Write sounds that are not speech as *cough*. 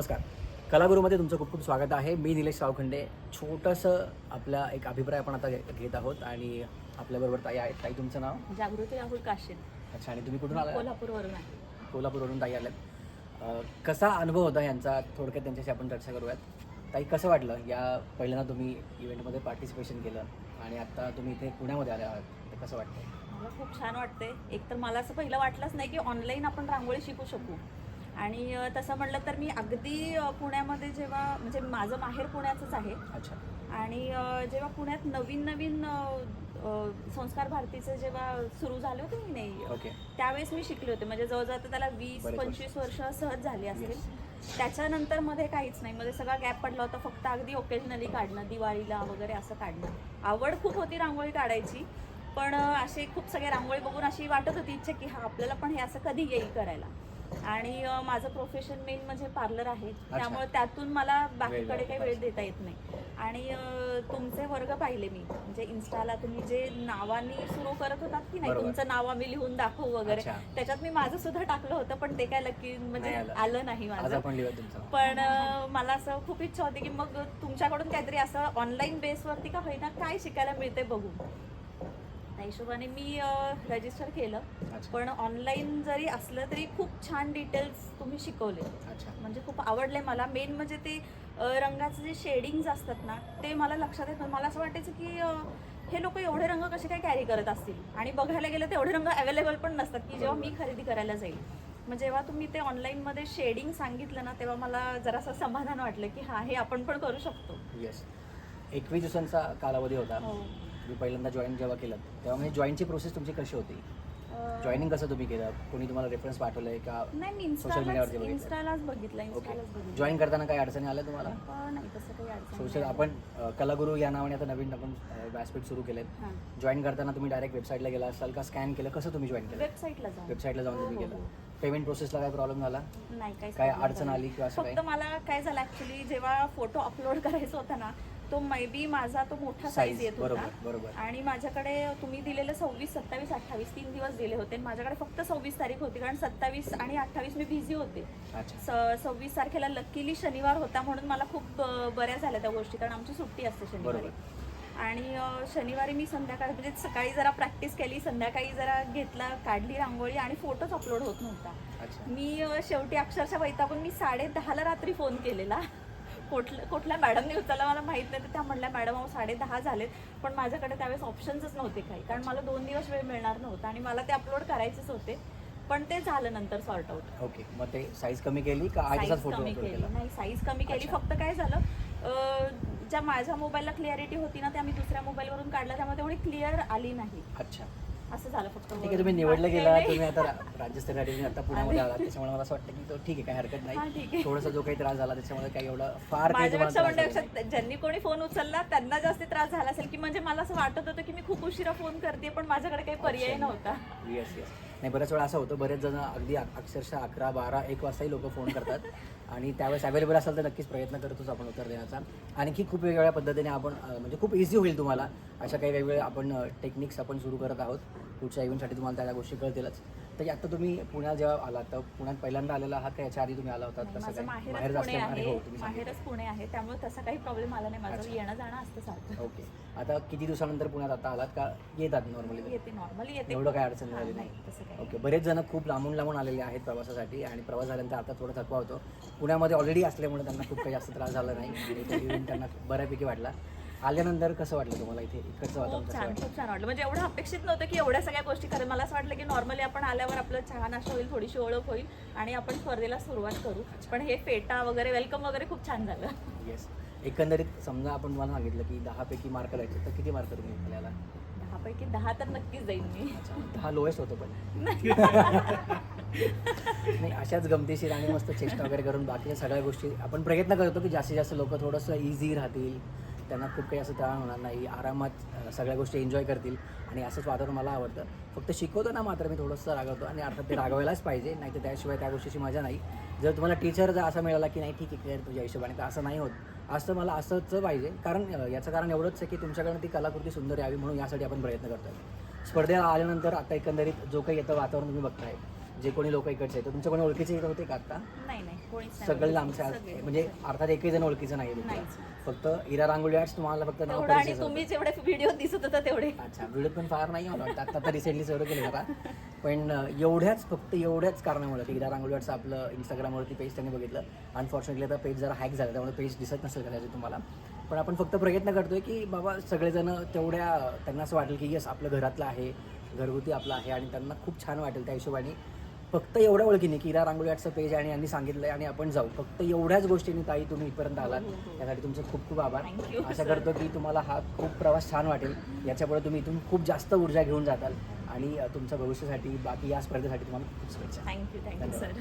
नमस्कार. कलागुरूमध्ये तुमचं खूप खूप स्वागत आहे. मी निलेश सावखंडे. छोटंसं आपला एक अभिप्राय आपण आता घेत आहोत आणि आपल्याबरोबर ताई आहेत. ताई तुमचं नाव? जागृती राहुल काशीद अच्छा आणि तुम्ही कुठून आला कोल्हापूरवरून आहे. कोल्हापूरवरून ताई आल्यात. अं, कसा अनुभव होता यांचा? थोडक्यात त्यांच्याशी आपण चर्चा करूयात. ताई कसं वाटलं? या पहिल्यांदा तुम्ही इव्हेंटमध्ये पार्टिसिपेशन केलं आणि आता तुम्ही इथे पुण्यामध्ये आले आहात. तर कसं वाटतं मला खूप छान वाटते एक तर मला असं पहिलं वाटलंच नाही की ऑनलाईन आपण रांगोळी शिकू शकू. आणि तसं म्हणलं तर मी अगदी पुण्यामध्ये जेव्हा म्हणजे माझं माहेर पुण्याचंच आहे. अच्छा. आणि जेव्हा पुण्यात नवीन नवीन संस्कार भारतीचे जेव्हा सुरू झाले होते की नाही ओके. त्यावेळेस मी शिकले होते. म्हणजे जवळजवळ आता त्याला वीस. पंचवीस वर्ष सहज झाली असतील. Yes. त्याच्यानंतरमध्ये काहीच नाही. मध्ये सगळा गॅप पडला होता. फक्त अगदी ओकेजनली काढणं दिवाळीला वगैरे असं काढणं. आवड खूप होती रांगोळी काढायची. पण असे खूप सगळे रांगोळी बघून अशी वाटत होती इच्छा की हा आपल्याला पण हे असं कधी येईल करायला. आणि माझं प्रोफेशन मेन म्हणजे पार्लर आहे त्यामुळे त्यातून मला बाकीकडे काही वेळ देता येत नाही आणि तुमचे वर्ग पाहिले मी म्हणजे इन्स्टाला तुम्ही जे नावानी सुरू करत होतात की नाही. तुमचं नाव आम्ही लिहून दाखवू वगैरे. त्याच्यात मी माझं सुद्धा टाकलं होतं पण ते काय लकी म्हणजे आलं. नाही माझं. पण मला असं खूप इच्छा होती की मग तुमच्याकडून काहीतरी असं ऑनलाईन बेसवरती का होईना काय शिकायला मिळते बघू त्या हिशोबाने मी रजिस्टर केलं. पण ऑनलाईन जरी असलं तरी खूप छान डिटेल्स तुम्ही शिकवले. अच्छा. म्हणजे खूप आवडले मला. मेन म्हणजे ते रंगाचे जे शेडिंग्ज असतात ना ते मला लक्षात येत. मला असं वाटायचं की हे लोक एवढे रंग कसे काय कॅरी करत असतील? आणि बघायला गेलं तर एवढे रंग अवेलेबल पण नसतात की जेव्हा मी खरेदी करायला जाईल. मग जेव्हा तुम्ही ते ऑनलाईनमध्ये शेडिंग सांगितलं ना तेव्हा मला जरासं समाधान वाटलं की हा हे आपण पण करू शकतो. येस एकवीस दिवसांचा कालावधी होता. हो. तुम्ही पहिल्यांदा जॉईन जेव्हा केलं तेव्हा म्हणजे जॉईनची प्रोसेस तुमची कशी होती? जॉईनिंग कसं तुम्ही केलं? कोणी तुम्हाला रेफरन्स पाठवलंय का? नाही मी social media वरती इन्स्टालाच बघितलं. इन्स्टालाच बघितलं ओके इन्स्टालाच बघितलं. जॉईन करताना काही अडचणी आल्या तुम्हाला? अं, नाही तसं काही अडचण सोशल नाही. आपण अ, कलागुरू या नावाने आता नवीन आपण व्यासपीठ सुरू केलेत. हां. जॉईन करताना तुम्ही डायरेक्ट वेबसाईटला गेला असाल का? स्कॅन केलं? कसं तुम्ही जॉईन केलं? वेबसाईटला जाऊन. वेबसाईटला जाऊन हो, तुम्ही हो, केलं. हो. पेमेंट प्रोसेसला काय प्रॉब्लेम झाला? नाही काय problem अडचण. आली किंवा असं फक्त काय मला काय झालं ऍक्च्युली जेव्हा फोटो अपलोड करायचा होता ना तो मे बी माझा तो मोठा साईज येत होता. बरोबर आणि माझ्याकडे तुम्ही दिलेलं सव्वीस सत्तावीस अठ्ठावीस तीन दिवस दिले होते. माझ्याकडे फक्त सव्वीस तारीख होती कारण सत्तावीस आणि अठ्ठावीस मी बिझी होते. सव्वीस तारखेला लकीली शनिवार होता म्हणून मला खूप बऱ्या झाल्या त्या गोष्टी कारण आमची सुट्टी असते शनिवारी. आणि शनिवारी मी संध्याकाळी म्हणजे सकाळी जरा प्रॅक्टिस केली संध्याकाळी जरा घेतला काढली रांगोळी आणि फोटोच अपलोड होत नव्हता. मी शेवटी अक्षरशः वैतागून मी साडे दहाला रात्री फोन केलेला. कुठल्या कुठल्या मॅडमने उचलला मला माहीत नाही तर त्या म्हणल्या मॅडम अहो साडे दहा झालेत पण माझ्याकडे त्यावेळेस ऑप्शन्सच नव्हते काही. कारण मला दोन दिवस वेळ मिळणार नव्हता आणि मला ते अपलोड करायचेच होते. पण ते झालं नंतर सॉर्ट आउट ओके मग ते साईज कमी केली का साईज कमी केली. नाही साईज कमी केली. फक्त काय झालं ज्या माझ्या मोबाईलला क्लिअरिटी होती ना ते आम्ही दुसऱ्या मोबाईलवरून काढल्या त्यामुळे तेवढी क्लिअर आली नाही. अच्छा. असं झालं फक्त ठीक आहे तुम्ही निवडलं गेला तुम्ही. आता रा- राज्यस्तरीसाठी तुम्ही आता पुण्यामध्ये *laughs* आला त्याच्यामुळे मला असं वाटतं की तो ठीक आहे काही हरकत नाही. थोडासा जो काही त्रास झाला त्याच्यामध्ये काही एवढं फार काही माझ्यापेक्षा. म्हणण्यापेक्षा ज्यांनी कोणी फोन उचलला त्यांना जास्ती त्रास झाला असेल की म्हणजे मला असं वाटत होतं की मी खूप उशिरा फोन करते पण माझ्याकडे काही पर्याय. नव्हता येस येस नाही बऱ्याच वेळा असं होतं बरेच जण अगदी अक्षरशः अकरा बारा एक वाजताही लोक फोन करतात. *laughs* आणि त्यावेळेस अवेलेबल असेल तर नक्कीच प्रयत्न करतोच आपण उत्तर देण्याचा. आणखी खूप वेगवेगळ्या पद्धतीने आपण म्हणजे खूप इझी होईल तुम्हाला. अशा काही वेगवेगळ्या आपण टेक्निक्स आपण सुरू करत आहोत. पुढच्या इव्हेंटसाठी तुम्हाला त्या गोष्टी कळतीलच. तर आता तुम्ही पुण्यात जेव्हा आलात तर पुण्यात पहिल्यांदा आलेला आहात का? याच्या आधी तुम्ही आला होतात कसं माझं काय माहेरच पुणे असल्यामुळे आहे. हो तुम्ही सांगितलं. माहेरच पुणे आहे. त्यामुळे तसा काही प्रॉब्लेम आला नाही. माझं अच्छा. येणं जाणं असतं सारखं. ओके. आता किती दिवसानंतर पुण्यात आता आलात का? येतात नॉर्मली येते नॉर्मली येते. एवढं काय अडचण हा, झाली नाही. नाही तसं काही ओके. बरेच जण खूप लांबून लांबून आलेले आहेत प्रवासासाठी आणि प्रवास झाल्यानंतर आता थोडा थकवा होतो. पुण्यामध्ये ऑलरेडी असल्यामुळे त्यांना खूप काही जास्त त्रास झाला नाही. आणि तो इव्हेंट त्यांना बऱ्यापैकी वाटला आल्यानंतर कसं वाटलं तुम्हाला इथे इकडचं वातावरण खूप कसं छान वाटलं? खूप छान वाटलं. म्हणजे एवढं अपेक्षित नव्हतं की एवढ्या सगळ्या गोष्टी करेल मला असं वाटलं की नॉर्मली आपण आल्यावर आपलं चहा नाश्ता होईल थोडीशी ओळख होईल आणि आपण स्पर्धेला सुरुवात करू. पण हे फेटा वगैरे वेलकम वगैरे खूप छान झालं. येस एकंदरीत समजा आपण तुम्हाला सांगितलं की दहापैकी मार्क द्यायचे तर किती मार्क तुम्ही आपल्याला? दहापैकी दहा तर नक्कीच जाईल मी. दहा लोएस्ट होतो पण. *laughs* नाही. अशाच गमतीशीर आणि मस्त चेष्टा वगैरे करून बाकीच्या सगळ्या गोष्टी आपण प्रयत्न करतो की जास्तीत जास्त लोक थोडंसं इझी राहतील. त्यांना खूप काही असं त्रास होणार नाही आरामात सगळ्या गोष्टी एन्जॉय करतील आणि असंच वातावरण मला आवडतं. फक्त शिकवताना मात्र मी थोडंसं रागवतो आणि अर्थात ते रागवायलाच पाहिजे नाही तर त्याशिवाय त्या गोष्टीची मजा नाही. जर तुम्हाला टीचर जर असा मिळाला की नाही ठीक आहे क्लिअर तुझ्या हिशोबाने. तर असं नाही होत. असं मला असंच पाहिजे कारण याचं कारण एवढंच आहे की तुमच्याकडनं ती कलाकृती सुंदर यावी म्हणून यासाठी आपण प्रयत्न करतो स्पर्धेला आल्यानंतर आता एकंदरीत जो काही येतं वातावरण तुम्ही बघताय जे कोणी लोक इकडचे आहेत तर तुमच्या कोणी ओळखीचे इथं होते का आता नाही नाही कोणीच नाही सगळे सगळे. म्हणजे अर्थात एकही जण ओळखीचं नाही आहे नाहीच. तिथे. फक्त इरा रांगोळी आर्ट्स तुम्हाला फक्त नाव तेवढं आणि परिचयच होतं. तुम्ही जेवढे व्हिडिओ दिसत होता तेवढे अच्छा व्हिडिओ पण फार नाही मला वाटतं आता आता रिसेंटली सुरू केले जरा पण अं, एवढ्याच फक्त एवढ्याच कारणामुळे की इरा रांगोळीवरचं आपलं इंस्टाग्रामवरती पेज त्यांनी बघितलं अनफॉर्च्युनेटली आता पेज जरा हॅक झालं त्यामुळे पेज दिसत नसेल कदाचित तुम्हाला पण आपण फक्त प्रयत्न करतोय की बाबा सगळेजण तेवढ्या त्यांना असं वाटेल की यस आपलं घरातलं आहे घरगुती आपलं आहे आणि त्यांना खूप छान वाटेल त्या हिशोबाने फक्त एवढ्या ओळखीने की इरा रांगोळी आर्टचं पेज आणि यांनी सांगितलं आणि आपण जाऊ. फक्त एवढ्याच गोष्टींनी ताई तुम्ही इथपर्यंत आलात. हो, हो, हो. त्यासाठी तुमचे खूप खूप आभार. आशा sir. करतो की तुम्हाला हा खूप प्रवास छान वाटेल. याच्यापुढे तुम्ही इथून खूप जास्त ऊर्जा घेऊन जाताल. आणि तुमच्या भविष्यासाठी बाकी या स्पर्धेसाठी तुम्हाला खूप शुभेच्छा. Thank you thank you. सर